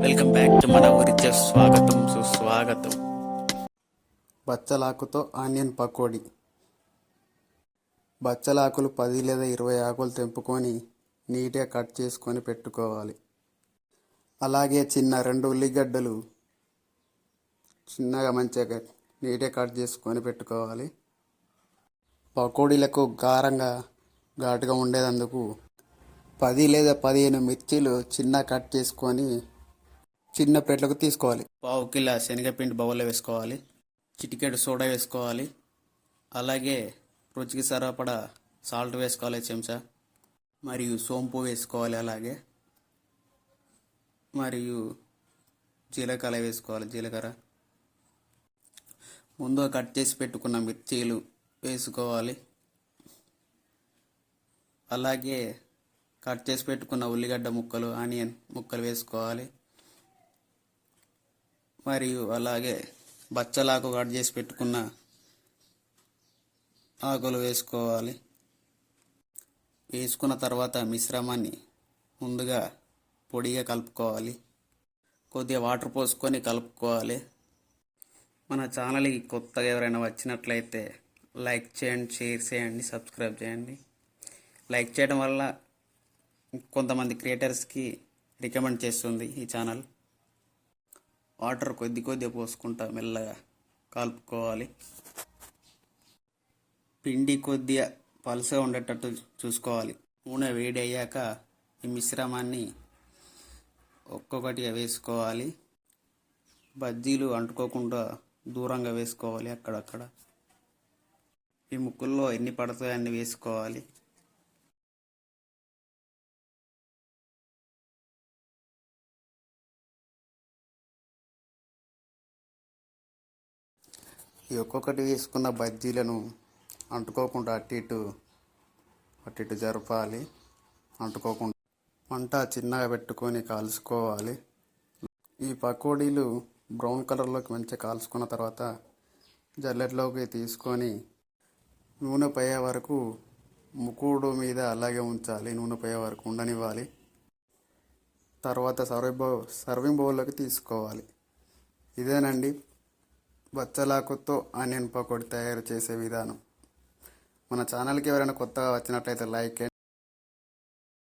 Welcome back to మన ఊరి స్వాగతం సుస్వాగతం బచ్చలాకుతో ఆనియన్ పకోడీ. బచ్చలాకులు పది లేదా ఇరవై ఆకులు తెంపుకొని నీట్గా కట్ చేసుకొని పెట్టుకోవాలి. అలాగే చిన్న రెండు ఉల్లిగడ్డలు చిన్నగా మంచిగా నీట్గా కట్ చేసుకొని పెట్టుకోవాలి. పకోడీలకు గారంగా ఘాటుగా ఉండేదందుకు పది లేదా పదిహేను మిర్చీలు చిన్న కట్ చేసుకొని చిన్న ప్లేట్లకు తీసుకోవాలి. పావు కిలో శనగపిండి బౌల్లో వేసుకోవాలి. చిటికెడు సోడా వేసుకోవాలి. అలాగే రుచికి సరిపడా సాల్ట్ వేసుకోవాలి చెంచా. మరియు సోంపు వేసుకోవాలి అలాగే. మరియు జీలకర్ర వేసుకోవాలి జీలకర్ర. ముందుగా కట్ చేసి పెట్టుకున్న మిర్చీలు వేసుకోవాలి. అలాగే కట్ చేసి పెట్టుకున్న ఉల్లిగడ్డ ముక్కలు ఆనియన్ ముక్కలు వేసుకోవాలి. మరియు అలాగే బచ్చలాకు కట్ చేసి పెట్టుకున్న ఆకులు వేసుకోవాలి. వేసుకున్న తర్వాత మిశ్రమాన్ని ముందుగా పొడిగా కలుపుకోవాలి. కొద్దిగా వాటర్ పోసుకొని కలుపుకోవాలి. మన ఛానల్కి కొత్తగా ఎవరైనా వచ్చినట్లయితే లైక్ చేయండి షేర్ చేయండి సబ్స్క్రైబ్ చేయండి. లైక్ చేయడం వల్ల కొంతమంది క్రియేటర్స్కి రికమెండ్ చేస్తుంది ఈ ఛానల్. వాటర్ కొద్ది కొద్దిగా పోసుకుంటా మెల్లగా కలుపుకోవాలి. పిండి కొద్దిగా పలుసగా ఉండేటట్టు చూసుకోవాలి. నూనె వేడి అయ్యాక ఈ మిశ్రమాన్ని ఒక్కొక్కటిగా వేసుకోవాలి. బజ్జీలు అంటుకోకుండా దూరంగా వేసుకోవాలి అక్కడక్కడ. ఈ ముక్కుల్లో ఎన్ని పడతాయో అన్ని వేసుకోవాలి. ఈ ఒక్కొక్కటి వేసుకున్న బజ్జీలను అంటుకోకుండా అటు ఇటు అటు ఇటు జరపాలి. అంటుకోకుండా మంట చిన్నగా పెట్టుకొని కాల్చుకోవాలి. ఈ పకోడీలు బ్రౌన్ కలర్లోకి మంచిగా కాల్చుకున్న తర్వాత జల్లెట్లోకి తీసుకొని నూనె పోయే వరకు ముకుడు మీద అలాగే ఉంచాలి. నూనె పోయే వరకు ఉండనివ్వాలి. తర్వాత సర్వింగ్ బౌ సర్వింగ్ బౌల్లోకి తీసుకోవాలి. ఇదేనండి బచ్చలాకుతో ఆనియన్ పకోడీ తయారు చేసే విధానం. మన ఛానల్కి ఎవరైనా కొత్తగా వచ్చినట్లయితే లైక్